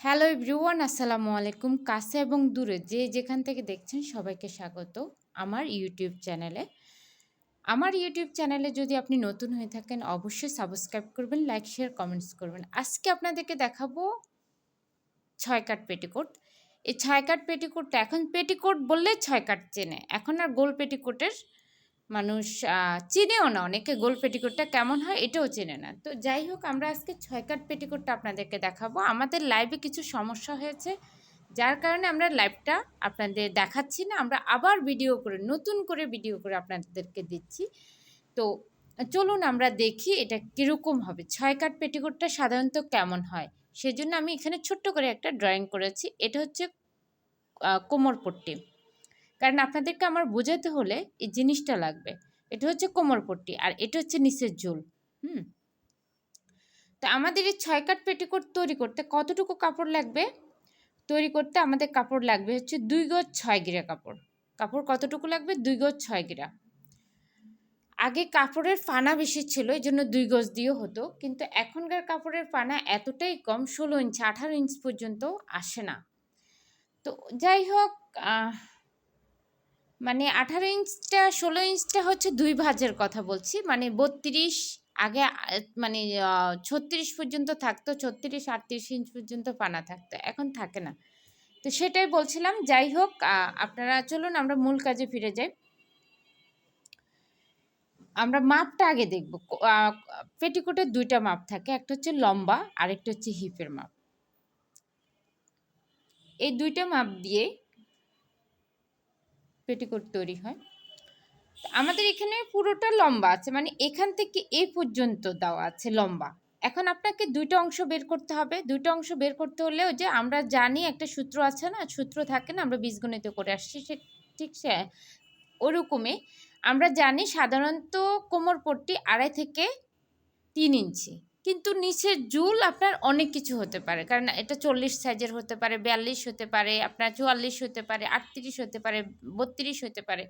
Hello everyone, আসসালামু আলাইকুম। কাছে এবং দূরে যে যেখান থেকে দেখছেন সবাইকে স্বাগত আমার ইউটিউব চ্যানেলে। আমার ইউটিউব চ্যানেলে যদি আপনি নতুন হয়ে থাকেন, অবশ্যই সাবস্ক্রাইব করবেন, লাইক, শেয়ার, কমেন্টস করবেন। আজকে আপনাদেরকে দেখাবো ছয় কাট পেটিকোট। এই ছয় কাট পেটিকোটটা এখন পেটিকোট বললে ছয় কাট চেনে। এখন আর গোল পেটিকোটের মানুষ চিনেও না অনেকে গোল পেটিকোটটা কেমন হয় এটাও চেনে না। তো যাই হোক আমরা আজকে ছয় কাট পেটিকোটটা আপনাদেরকে দেখাবো। আমাদের লাইভে কিছু সমস্যা হয়েছে যার কারণে আমরা লাইভটা আপনাদের দেখাচ্ছি না আমরা আবার ভিডিও করে নতুন করে ভিডিও করে আপনাদেরকে দিচ্ছি। তো চলুন আমরা দেখি এটা কীরকম হবে। ছয় কাট পেটিকোটটা সাধারণত কেমন হয়? সেজন্য আমি এখানে ছোট্ট করে একটা ড্রয়িং করেছি। এটা হচ্ছে আহ, কোমরপট্টি কারণ আপনাদেরকে আমার বোঝাতে হলে এই জিনিসটা লাগবে। এটা হচ্ছে কোমরপট্টি আর এটা হচ্ছে নিচের ঝুল, হুম? তো আমাদের এই ছয় কাট পেটিকোট তৈরি করতে কতটুকু কাপড় লাগবে? তৈরি করতে আমাদের কাপড় লাগবে হচ্ছে দুই গজ ছয় গিরা কাপড়। কাপড় কতটুকু লাগবে? দুই গজ ছয় গিরা। আগে কাপড়ের ফানা বেশি ছিল এই জন্য দুই গজ দিয়েও হতো, কিন্তু এখনকার কাপড়ের ফানা এতটাই কম, ষোলো ইঞ্চ, আঠারো ইঞ্চ পর্যন্ত আসে না। তো যাই হোক মানে আঠারো ইঞ্চটা, ষোলো ইঞ্চটা হচ্ছে দুই ভাজের কথা বলছি। মানে বত্রিশ আগে মানে ছত্রিশ পর্যন্ত থাকতো, ছত্রিশ, আটত্রিশ ইঞ্চ পর্যন্ত পানা থাকতো, এখন থাকে না। তো সেটাই বলছিলাম, যাই হোক আপনারা চলুন, আমরা মূল কাজে ফিরে যাই। আমরা মাপটা আগে দেখব। পেটিকোটের দুইটা মাপ থাকে, একটা হচ্ছে লম্বা আর একটা হচ্ছে হিপের মাপ। এই দুইটা মাপ দিয়ে পেটিকোট তৈরি হয়। আমাদের এখানে পুরোটা লম্বা আছে মানে এখান থেকে এই পর্যন্ত দেওয়া আছে লম্বা। এখন আপনাকে দুইটা অংশ বের করতে হবে। দুইটা অংশ বের করতে হলে ওই যে আমরা জানি একটা সূত্র আছে না, সূত্র থাকে না, আমরা বীজগণিত করে আসছি, সে ঠিক সে ওরকমই। আমরা জানি সাধারণত কোমর পট্টি আড়াই থেকে তিন ইঞ্চি। কিন্তু নিচের জুল আপনার অনেক কিছু হতে পারে। কারণ এটা চল্লিশ সাইজের হতে পারে, বিয়াল্লিশ হতে পারে, আপনার চুয়াল্লিশ হতে পারে, আটত্রিশ হতে পারে, বত্রিশ হতে পারে।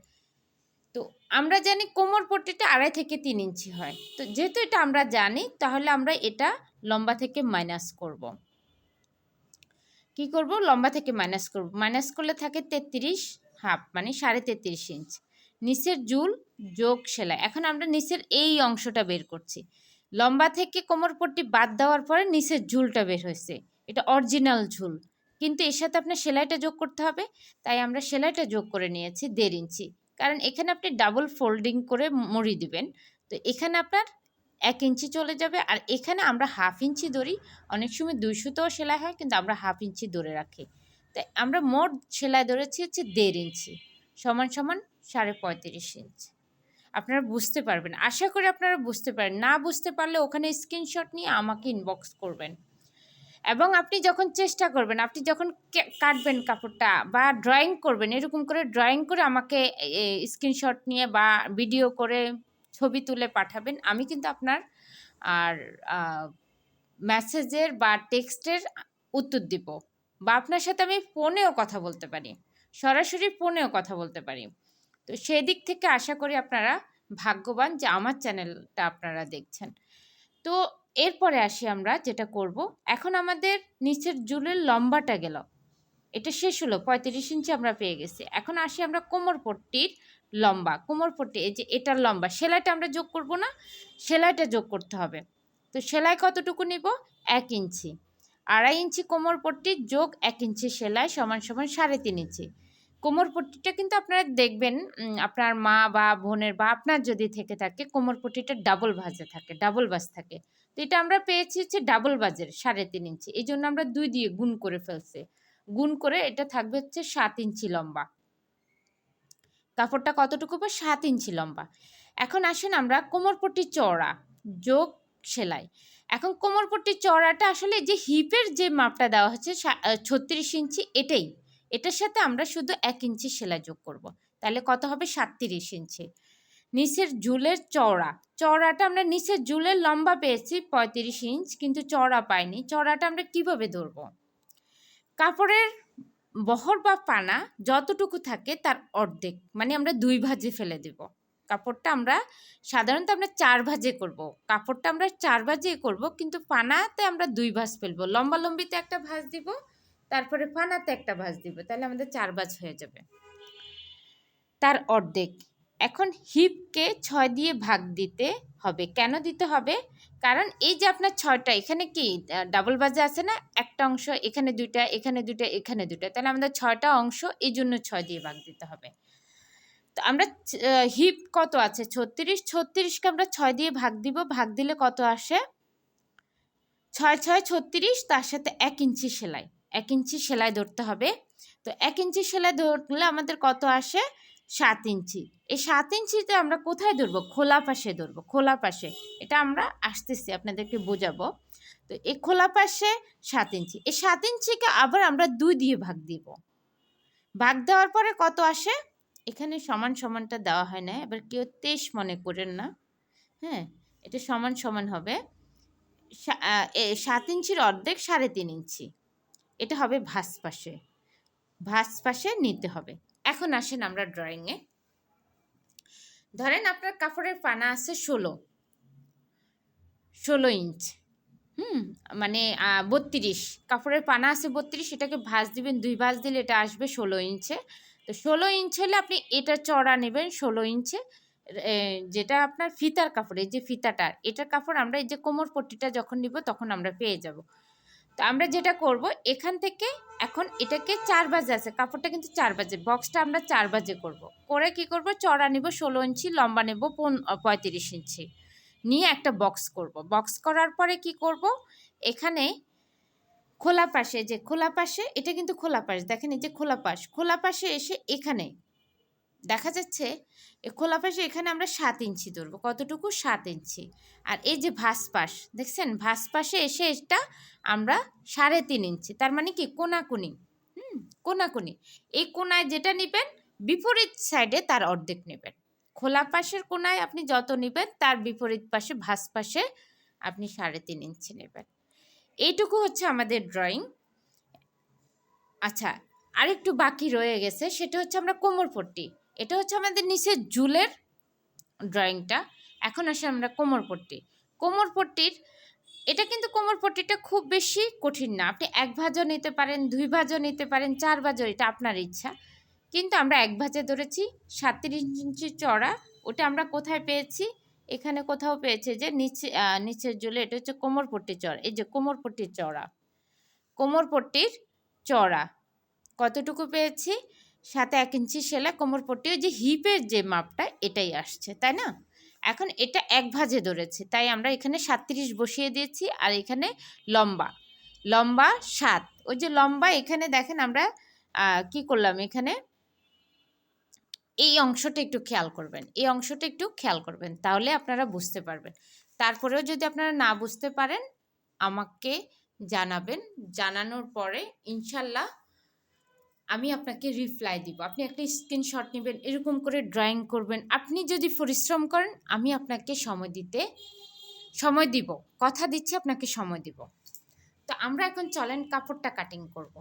তো আমরা জানি কোমর পট্টিটা আড়াই থেকে তিন ইঞ্চি হয়। তো যেহেতু এটা আমরা জানি, তাহলে আমরা এটা লম্বা থেকে মাইনাস করব। কি করব? লম্বা থেকে মাইনাস করব। মাইনাস করলে থাকে তেত্রিশ হাফ মানে সাড়ে তেত্রিশ ইঞ্চ। নিচের জুল যোগ সেলাই এখন আমরা নিচের এই অংশটা বের করছি। লম্বা থেকে কোমরপট্টি বাদ দেওয়ার পরে নিচের ঝুলটা বের হয়েছে। এটা অরিজিনাল ঝুল। কিন্তু এর সাথে আপনার সেলাইটা যোগ করতে হবে। তাই আমরা সেলাইটা যোগ করে নিয়েছি দেড় ইঞ্চি। কারণ এখানে আপনি ডাবল ফোল্ডিং করে মুড়ি দিবেন। তো এখানে আপনার এক ইঞ্চি চলে যাবে। আর এখানে আমরা হাফ ইঞ্চি ধরি অনেক সময় দুইশোতেও সেলাই হয়, কিন্তু আমরা হাফ ইঞ্চি ধরে রাখি। তাই আমরা মোট সেলাই ধরেছি হচ্ছে দেড় ইঞ্চি। সমান সমান সাড়ে পঁয়ত্রিশ ইঞ্চি। আপনারা বুঝতে পারবেন। আশা করি আপনারা বুঝতে পারেন। না বুঝতে পারলে ওখানে স্ক্রিনশট নিয়ে আমাকে ইনবক্স করবেন। এবং আপনি যখন চেষ্টা করবেন, আপনি যখন কাটবেন কাপড়টা বা ড্রয়িং করবেন, এরকম করে ড্রয়িং করে আমাকে স্ক্রিনশট নিয়ে বা ভিডিও করে ছবি তুলে পাঠাবেন, আমি কিন্তু আপনার আর মেসেজের বা টেক্সটের উত্তর দিব। বা আপনার সাথে আমি ফোনেও কথা বলতে পারি। সরাসরি ফোনেও কথা বলতে পারি। তো সেদিক থেকে আশা করি আপনারা ভাগ্যবান যে আমার চ্যানেলটা আপনারা দেখছেন। তো এরপরে আসি আমরা যেটা করব। এখন আমাদের নিচের জুলের লম্বাটা গেল। এটা শেষ হলো, পঁয়ত্রিশ ইঞ্চি আমরা পেয়ে গেছি। এখন আসি আমরা কোমরপট্টির লম্বা। কোমরপট্টি এই যে এটার লম্বা, সেলাইটা আমরা যোগ করব না? সেলাইটা যোগ করতে হবে। তো সেলাই কতটুকু নিব? এক ইঞ্চি। আড়াই ইঞ্চি কোমরপট্টি যোগ এক ইঞ্চি সেলাই সমান সমান সাড়ে তিন ইঞ্চি। কোমরপট্টিটা কিন্তু আপনারা দেখবেন আপনার মা বা বোনের বা আপনার যদি থেকে থাকে, কোমরপট্টিটা ডাবল ভাজে থাকে ডাবল বাজ থাকে। তো এটা আমরা পেয়েছি হচ্ছে ডাবল বাজের সাড়ে তিন ইঞ্চি। এই জন্য আমরা দুই দিয়ে গুণ করে ফেলছি। গুণ করে এটা থাকবে হচ্ছে সাত ইঞ্চি লম্বা। কাপড়টা কতটুকু বা সাত ইঞ্চি লম্বা। এখন আসেন আমরা কোমরপট্টি চওড়া, যোগ সেলাই। এখন কোমরপট্টি চওড়াটা আসলে যে হিপের যে মাপটা দেওয়া হচ্ছে ছত্রিশ ইঞ্চি এটাই। এটার সাথে আমরা শুধু এক ইঞ্চি সেলাই যোগ করব। তাহলে কত হবে? সাতত্রিশ ইঞ্চি। নিচের জুলের চওড়া। চওড়াটা আমরা নিচের জুলের লম্বা পেয়েছি পঁয়ত্রিশ ইঞ্চ, কিন্তু চওড়া পাইনি। চওড়াটা আমরা কীভাবে ধরবো? কাপড়ের বহর বা পানা যতটুকু থাকে তার অর্ধেক মানে আমরা দুই ভাজে ফেলে দেব। কাপড়টা আমরা সাধারণত আমরা চার ভাজে করব। কাপড়টা আমরা চার ভাজে করব, কিন্তু পানাতে আমরা দুই ভাঁজ ফেলব। লম্বা লম্বিতে একটা ভাঁজ দিব তারপরে ফানাতে একটা ভাঁজ দিব, তাহলে আমাদের চার ভাঁজ হয়ে যাবে। তার অর্ধেক। এখন হিপকে ছয় দিয়ে ভাগ দিতে হবে। কেন দিতে হবে? কারণ এই যে আপনার ছয়টা, এখানে কি ডাবল বাজে আছে না? একটা অংশ, এখানে দুইটা এখানে দুইটা এখানে দুইটা। তাহলে আমাদের ছয়টা অংশ, এই জন্য ছয় দিয়ে ভাগ দিতে হবে। তো আমরা হিপ কত আছে? ছত্রিশ। ছত্রিশকে আমরা ছয় দিয়ে ভাগ দিব। ভাগ দিলে কত আসে? ছয় ছয়, ছত্রিশ, তার সাথে এক ইঞ্চি সেলাই। এক ইঞ্চি সেলাই ধরতে হবে। তো এক ইঞ্চি সেলাই ধরলে আমাদের কত আসে? সাত ইঞ্চি। এই সাত ইঞ্চিতে আমরা কোথায় ধরবো? খোলা পাশে ধরবো, খোলা পাশে। এটা আমরা আসতেছি, আপনাদেরকে বোঝাবো। তো এই খোলা পাশে সাত ইঞ্চি। এই সাত ইঞ্চিকে আবার আমরা দুই দিয়ে ভাগ দিব। ভাগ দেওয়ার পরে কত আসে? এখানে সমান সমানটা দেওয়া হয় না, এবার কেউ তেইশ মনে করেন না। হ্যাঁ এটা সমান সমান হবে। সাত ইঞ্চির অর্ধেক সাড়ে তিন ইঞ্চি। এটা হবে ভাস পাশে ভাস পাশে নিতে হবে। এখন আসেন আমরা ড্রয়িংয়ে ধরেন আপনার কাপড়ের পানা আছে ষোলো। ষোলো ইঞ্চ হুম মানে বত্রিশ। কাপড়ের পানা আছে বত্রিশ, এটাকে ভাঁজ দিবেন, দুই ভাঁজ দিলে এটা আসবে ষোলো ইঞ্চে তো ষোলো ইঞ্চ হলে আপনি এটা চড়া নেবেন ষোলো ইঞ্চে যেটা আপনার ফিতার কাপড়, এই যে ফিতাটা, এটার কাপড় আমরা এই যে কোমর পট্টিটা যখন নিব তখন আমরা পেয়ে যাব। তো আমরা যেটা করব, এখান থেকে এখন এটাকে চার বাজে আছে, কাপড়টা কিন্তু চার বাজে বক্সটা আমরা চার বাজে করব। করে কি করব, চড়া নেব ষোলো ইঞ্চি, লম্বা নেব পঁয়ত্রিশ ইঞ্চি। নিয়ে একটা বক্স করব। বক্স করার পরে কি করব, এখানে খোলা পাশে, যে খোলা পাশে, এটা কিন্তু খোলা পাশ, দেখেন এই যে খোলা পাশ, খোলা পাশে এসে এখানে দেখা যাচ্ছে, এ খোলা পাশে এখানে আমরা সাত ইঞ্চি ধরবো। কতটুকু? সাত ইঞ্চি। আর এই যে ভাস পাশ দেখছেন? ভাস পাশে এসে এটা আমরা সাড়ে তিন ইঞ্চি। তার মানে কি? কোনাকুনি। হুম? কোনাকুনি। এই কোনায় যেটা নেবেন, বিপরীত সাইডে তার অর্ধেক নেবেন। খোলা পাশের কোনায় আপনি যত নেবেন, তার বিপরীত পাশে ভাস পাশে আপনি সাড়ে তিন ইঞ্চি নেবেন। এইটুকু হচ্ছে আমাদের ড্রয়িং। আচ্ছা আরেকটু বাকি রয়ে গেছে, সেটা হচ্ছে আমরা কোমর পট্টি। এটা হচ্ছে আমাদের নিচের জুলের ড্রয়িংটা এখন আসে আমরা কোমর পট্টি। কোমর পট্টির, এটা কিন্তু কোমর পট্টিটা খুব বেশি কঠিন না। আপনি এক ভাজও নিতে পারেন, দুই ভাজও নিতে পারেন, চার ভাজও, এটা আপনার ইচ্ছা। কিন্তু আমরা এক ভাজে ধরেছি, সাতত্রিশ ইঞ্চি চড়া ওটা আমরা কোথায় পেয়েছি? এখানে কোথাও পেয়েছে যে নিচে নিচের জুলে এটা হচ্ছে কোমর পট্টি চড়া এই যে কোমর পট্টির চড়া কোমর পট্টির চড়া কতটুকু পেয়েছি? সাথে এক ইঞ্চি সেলাই কোমর পট্টি ওই যে হিপের যে মাপটা এটাই আসছে, তাই না? এখন এটা এক ভাজে ধরেছে, তাই আমরা এখানে সাতত্রিশ বসিয়ে দিয়েছি আর এখানে লম্বা। লম্বা সাত। ওই যে লম্বা এখানে দেখেন আমরা কি করলাম এখানে? এই অংশটা একটু খেয়াল করবেন, এই অংশটা একটু খেয়াল করবেন, তাহলে আপনারা বুঝতে পারবেন। তারপরেও যদি আপনারা না বুঝতে পারেন, আমাকে জানাবেন। জানানোর পরে ইনশাল্লাহ আমি আপনাকে রিপ্লাই দিব। আপনি একটা স্ক্রিনশট নেবেন, এরকম করে ড্রয়িং করবেন। আপনি যদি পরিশ্রম করেন, আমি আপনাকে সময় দিতে, সময় দিব। কথা দিচ্ছি, আপনাকে সময় দিব। তো আমরা এখন চলেন কাপড়টা কাটিং করব।